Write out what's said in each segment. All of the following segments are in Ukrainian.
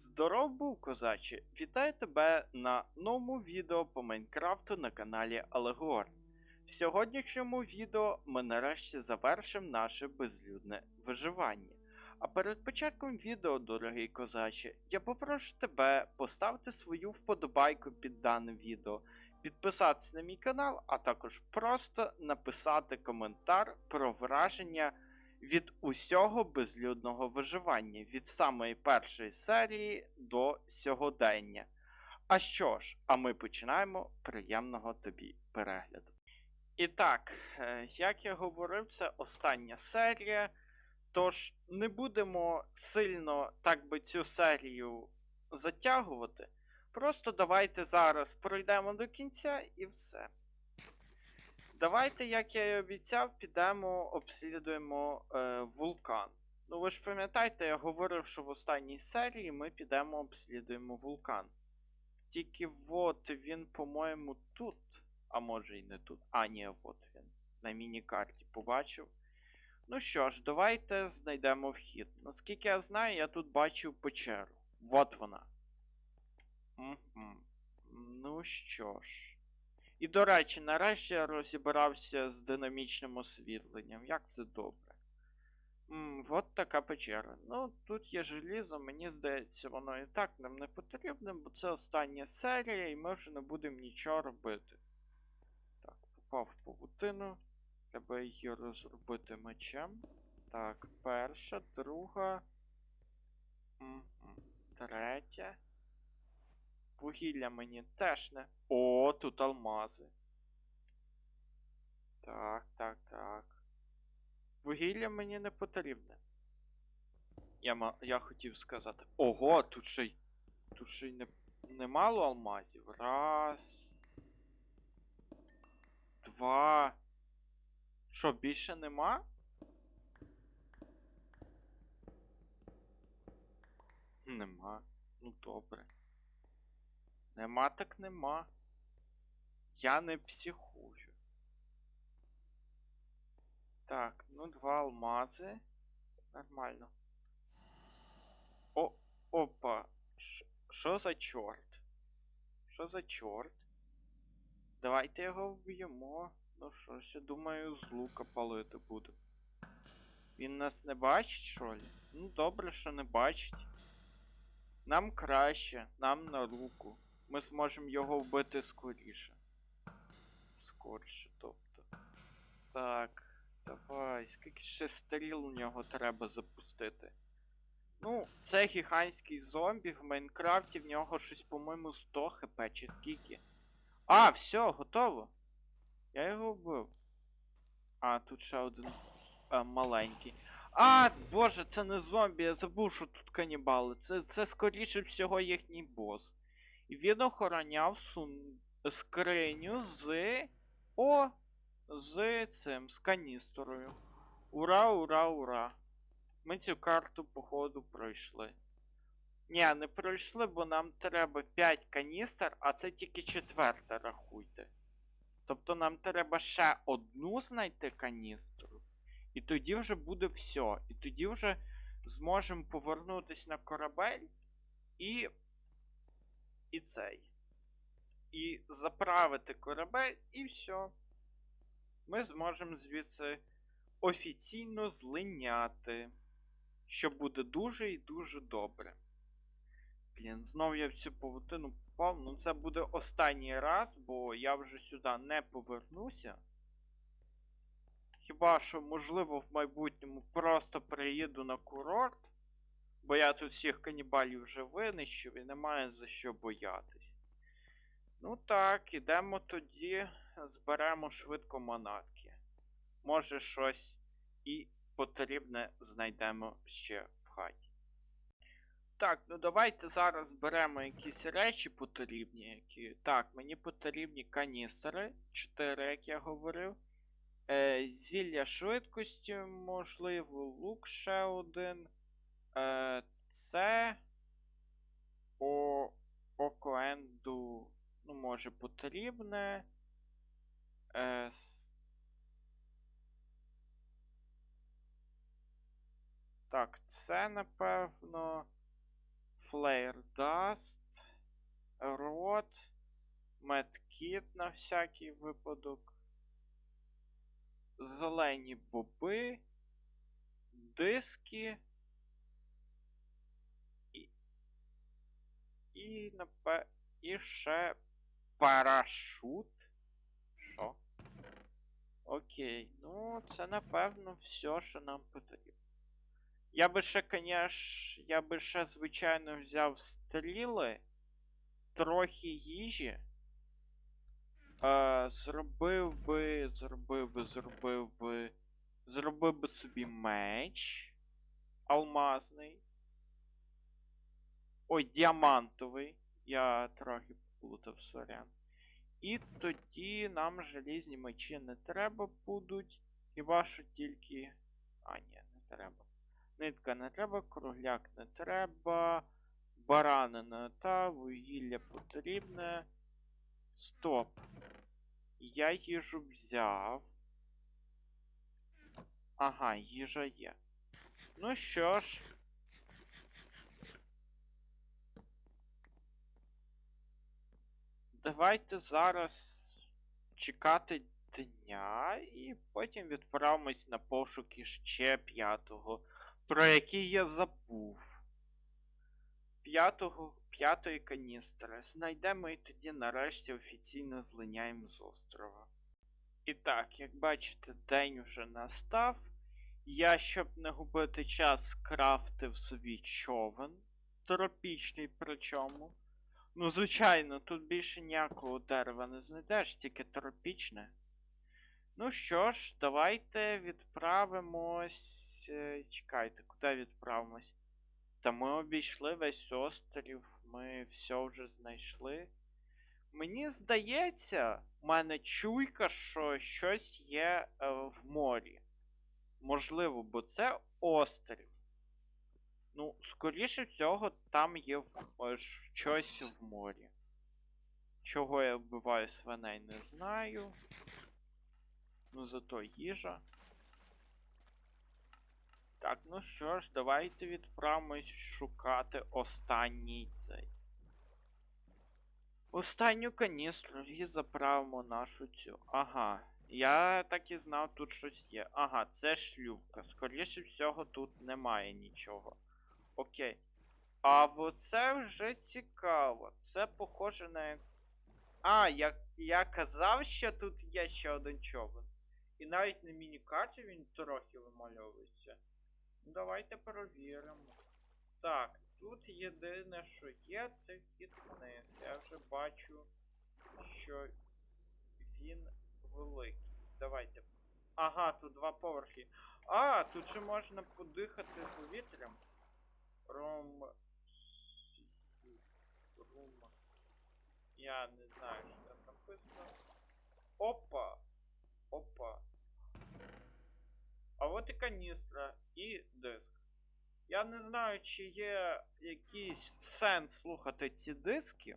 Здоров був, козаче! Вітаю тебе на новому відео по Майнкрафту на каналі Алегор. В сьогоднішньому відео ми нарешті завершимо наше безлюдне виживання. А перед початком відео, дорогий козаче, я попрошу тебе поставити свою вподобайку під даним відео, підписатися на мій канал, а також просто написати коментар про враження від усього безлюдного виживання від самої першої серії до сьогодення. А що ж, а ми починаємо приємного тобі перегляду. І так, е, як я говорив, це остання серія. Тож не будемо сильно так би цю серію затягувати. Просто давайте зараз пройдемо до кінця і все. Давайте, як я і обіцяв, підемо обслідуємо е, вулкан. Ну ви ж пам'ятаєте, я говорив, що в останній серії ми підемо обслідуємо вулкан. Тільки от він, по-моєму, тут. А може і не тут. А, ні, от він. На міні-карті побачив. Ну що ж, давайте знайдемо вхід. Наскільки я знаю, я тут бачив печеру. Вот вона. Угу. Ну що ж. І до речі, нарешті я розібрався з динамічним освітленням. Як це добре. М, от така печера. Ну, тут є желізо, мені здається, воно і так нам не потрібне, бо це остання серія, і ми вже не будемо нічого робити. Так, попав в павутину. Треба її розробити мечем. Так, перша, друга. Мгм, Третя. Вугілля мені теж не. О, тут алмази. Так, так, так. Вугілля мені не потрібне. Я, я хотів сказати. Ого, тут ще й. Тут ще й не... немало алмазів. Раз. Два. Що, більше нема? Нема. Ну добре. Нема так нема. Я не психую. Так, ну два алмази. Нормально. О, опа. Що за чорт? Що за чорт? Давайте його вб'ємо. Ну що ж, я думаю, з лука палити буде. Він нас не бачить, що ли? Ну добре, що не бачить. Нам краще, нам на руку. Ми зможемо його вбити скоріше. Скорше, тобто. Так, давай. Скільки ще стріл у нього треба запустити? Ну, це гігантський зомбі в Майнкрафті, в нього щось, по-моєму, 100 хп чи скільки. А, все, готово. Я його вбив. А, тут ще один а, маленький. А, боже, це не зомбі, я забув, що тут канібали. Це, це скоріше всього їхній бос. І він охороняв сун... скриню з. О! З цим, з каністрою. Ура, ура, ура. Ми цю карту, походу, пройшли. Ні, не пройшли, бо нам треба 5 каністр, а це тільки четверта, рахуйте. Тобто нам треба ще одну знайти каністру. І тоді вже буде все. І тоді вже зможемо повернутися на корабель і. І цей. І заправити корабель, і все. Ми зможемо звідси офіційно злиняти. Що буде дуже і дуже добре. Блін, знов я в цю павутину попав. Ну це буде останній раз, бо я вже сюди не повернуся. Хіба що, можливо, в майбутньому просто приїду на курорт, бо я тут всіх канібалів вже винищив і немає за що боятись. Ну так, ідемо тоді, зберемо швидко манатки. Може, щось і потрібне знайдемо ще в хаті. Так, ну давайте зараз зберемо якісь речі потрібні. Які... Так, мені потрібні каністри. 4, як я говорив. Е, зілля швидкості, можливо, лук ще один. Е, це. О. Окоенду. Ну, може, потрібне. Е. Так, це напевно. Flare Dust, Рот, Медкіт на всякий випадок. Зелені боби, диски. І, напе... і ще парашут. Що? Окей, ну це напевно все, що нам потрібно. Я би ще, конечно, я би ще, звичайно, взяв стріли, трохи їжі. Е, зробив би, зробив би, зробив би, зробив би собі меч алмазний. Ой, діамантовий. Я трохи плутав сорян. І тоді нам желізні мечі не треба будуть. Хіба що тільки. А, ні, не треба. Нитка не треба, кругляк не треба. Баранина та вугілля потрібне. Стоп. Я їжу взяв. Ага, їжа є. Ну що ж. Давайте зараз чекати дня і потім відправимось на пошуки ще п'ятого, про який я забув. П'ятого, п'ятої каністри. Знайдемо і тоді нарешті офіційно злиняємо з острова. І так, як бачите, день вже настав. Я, щоб не губити час, скрафтив собі човен. Тропічний причому. Ну, звичайно, тут більше ніякого дерева не знайдеш, тільки тропічне. Ну що ж, давайте відправимось. е, Чекайте, куди відправимось? Та ми обійшли весь острів, ми все вже знайшли. Мені здається, в мене чуйка, що щось є е, в морі. Можливо, бо це острів. Ну, скоріше всього, там є в... е, щось в морі. Чого я вбиваю свиней, не знаю. Ну, зато їжа. Так, ну що ж, давайте відправимось шукати останній цей. Останню каністру і заправимо нашу цю. Ага. Я так і знав, тут щось є. Ага, це шлюпка. Скоріше всього, тут немає нічого. Окей. А оце вже цікаво. Це похоже на. А, я, я казав, що тут є ще один човен. І навіть на міні-карті він трохи вимальовується. Ну, Давайте перевіримо. Так, тут єдине, що є, це вхід вниз. Я вже бачу, що він великий. Давайте. Ага, тут два поверхи. А, тут же можна подихати повітрям. Ром. Рум. Я не знаю, що там написано. Опа! Опа. А от і каністра, і диск. Я не знаю, чи є якийсь сенс слухати ці диски.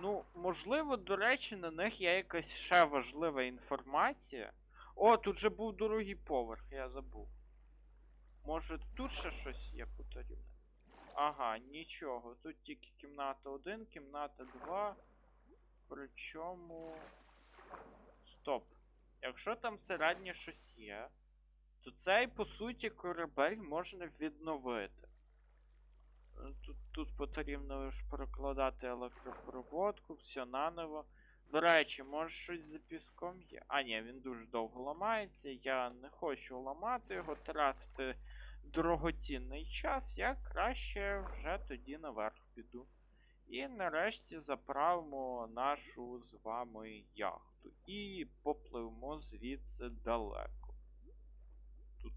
Ну, можливо, до речі, на них є якась ще важлива інформація. О, тут же був другий поверх, я забув. Може тут ще щось є потрібне? Ага, нічого. Тут тільки кімната 1, кімната 2. Причому. Стоп. Якщо там всередині щось є, то цей, по суті, корабель можна відновити. Тут, тут потрібно ж прокладати електропроводку, все наново. До речі, може щось за піском є. А, ні, він дуже довго ламається. Я не хочу ламати його, тратити дорогоцінний час. Я краще вже тоді наверх піду. І нарешті заправимо нашу з вами яхту. І попливемо звідси далеко. Тут,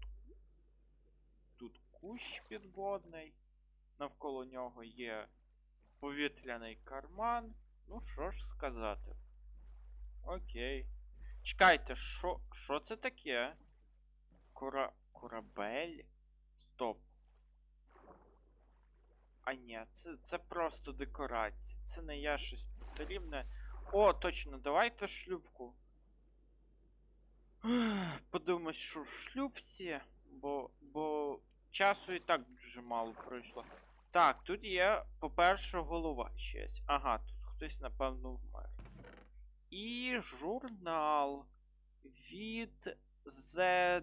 тут кущ підводний. Навколо нього є повітряний карман. Ну, що ж сказати. Окей. Чекайте, що це таке? Кора... Корабель? Стоп. А ні, це, це просто декорація. Це не я щось потрібне. О, точно, давайте шлюпку. Подивимось, що в шлюпці, бо, бо часу і так дуже мало пройшло. Так, тут є, по-перше, голова щось. Ага, тут хтось, напевно, вмер. І журнал від The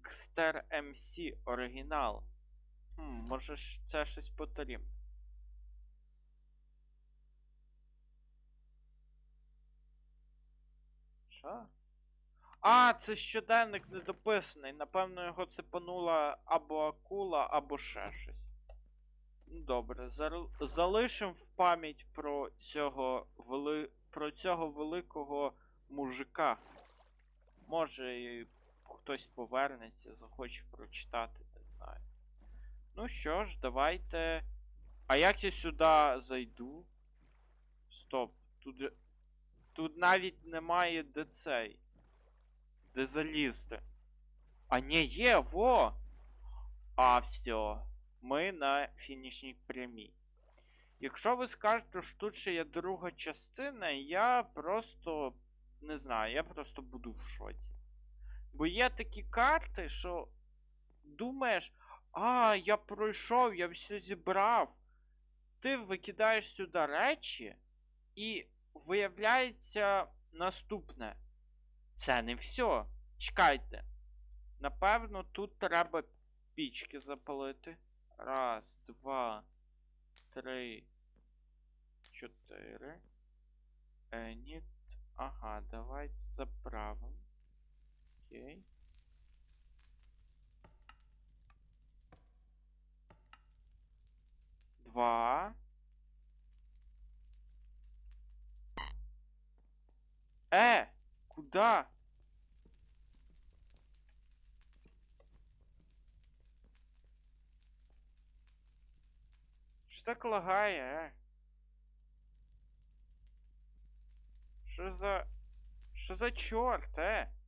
Dragster MC оригінал. Хм, може це щось потрібно. Що? А, це щоденник недописаний. Напевно, його цепанула або акула, або ще щось. Ну, Добре, залишимо в пам'ять про цього вели... про цього великого мужика. Може, і хтось повернеться, захоче прочитати, не знаю. Ну що ж, давайте. А як я сюди зайду? Стоп, тут. Тут навіть немає де цей. Де залізти. А ні, є, во! А, все. Ми на фінішній прямій. Якщо ви скажете, що тут ще є друга частина, я просто не знаю, я просто буду в шоці. Бо є такі карти, що думаєш, а, я пройшов, я все зібрав. Ти викидаєш сюди речі, і виявляється наступне. Це не все. Чекайте. Напевно, тут треба пічки запалити. Раз, два, три, чотири. Е, ні. Ага, давайте заправимо. Окей. Два. Э, куда? Що так лагає, е? Що за. Що за чорт, е?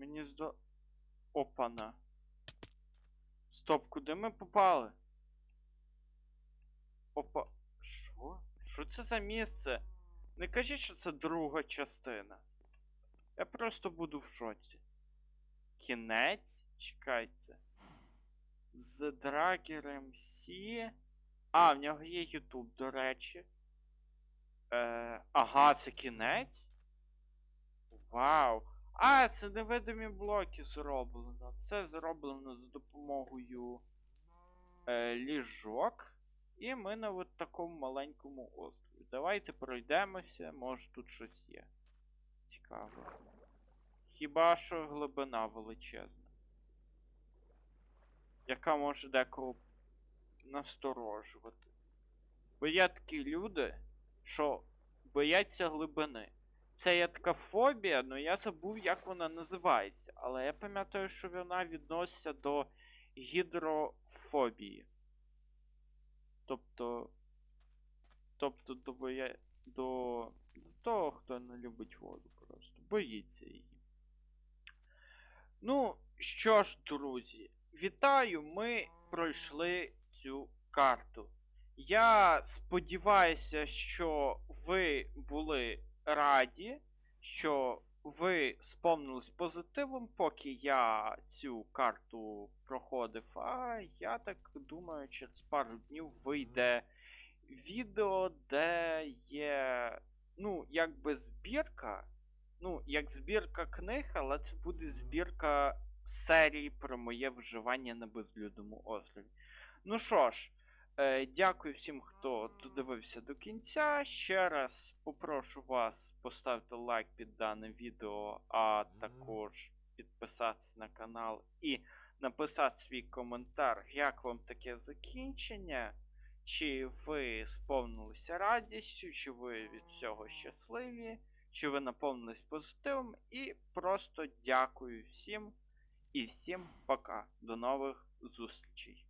Мені здо. Опана. Стоп, куди ми попали? Опа. Що? Що це за місце? Не кажіть, що це друга частина. Я просто буду в шоці. Кінець? Чекайте. З Драгером Сі. А, в нього є Ютуб, до речі. Е, ага, це кінець? Вау. А, це невидимі блоки зроблено. Це зроблено з допомогою е, ліжок. І ми на от такому маленькому острові. Давайте пройдемося, може тут щось є. Цікаво. Хіба що глибина величезна. Яка може декого насторожувати. Бо є такі люди, що бояться глибини. Це є така фобія, але я забув, як вона називається. Але я пам'ятаю, що вона відноситься до гідрофобії. Тобто. Тобто до боя... до... до того, хто не любить воду просто. Боїться її. Ну, що ж, друзі, вітаю! Ми пройшли цю карту. Я сподіваюся, що ви були раді, що ви сповнились позитивом, поки я цю карту проходив. А я так думаю, через пару днів вийде відео, де є, ну, якби збірка. Ну, як збірка книг, але це буде збірка серії про моє вживання на безлюдному острові. Ну що ж, дякую всім, хто додивився до кінця. Ще раз попрошу вас поставити лайк під дане відео, а також підписатися на канал і написати свій коментар, як вам таке закінчення. Чи ви сповнилися радістю, чи ви від цього щасливі, чи ви наповнились позитивом. І просто дякую всім і всім пока. До нових зустрічей.